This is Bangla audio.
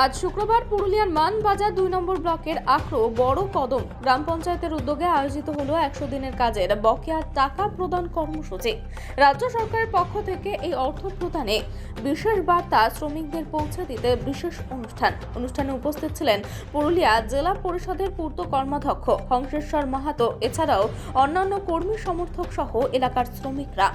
আজ শুক্রবার পুরুলিয়ার মানবাজার দুই নম্বর ব্লকের আক্রো বড় কদম গ্রাম পঞ্চায়েতের উদ্যোগে আয়োজিত হলো একশো দিনের কাজের বকেয়া টাকা প্রদান কর্মসূচি। রাজ্য সরকারের পক্ষ থেকে এই অর্থ প্রদানে বিশেষ বার্তা শ্রমিকদের পৌঁছে দিতে বিশেষ অনুষ্ঠান। অনুষ্ঠানে উপস্থিত ছিলেন পুরুলিয়া জেলা পরিষদের পূর্ত কর্মাধ্যক্ষ হংসেশ্বর মাহাতো, এছাড়াও অন্যান্য কর্মী সমর্থক সহ এলাকার শ্রমিকরা।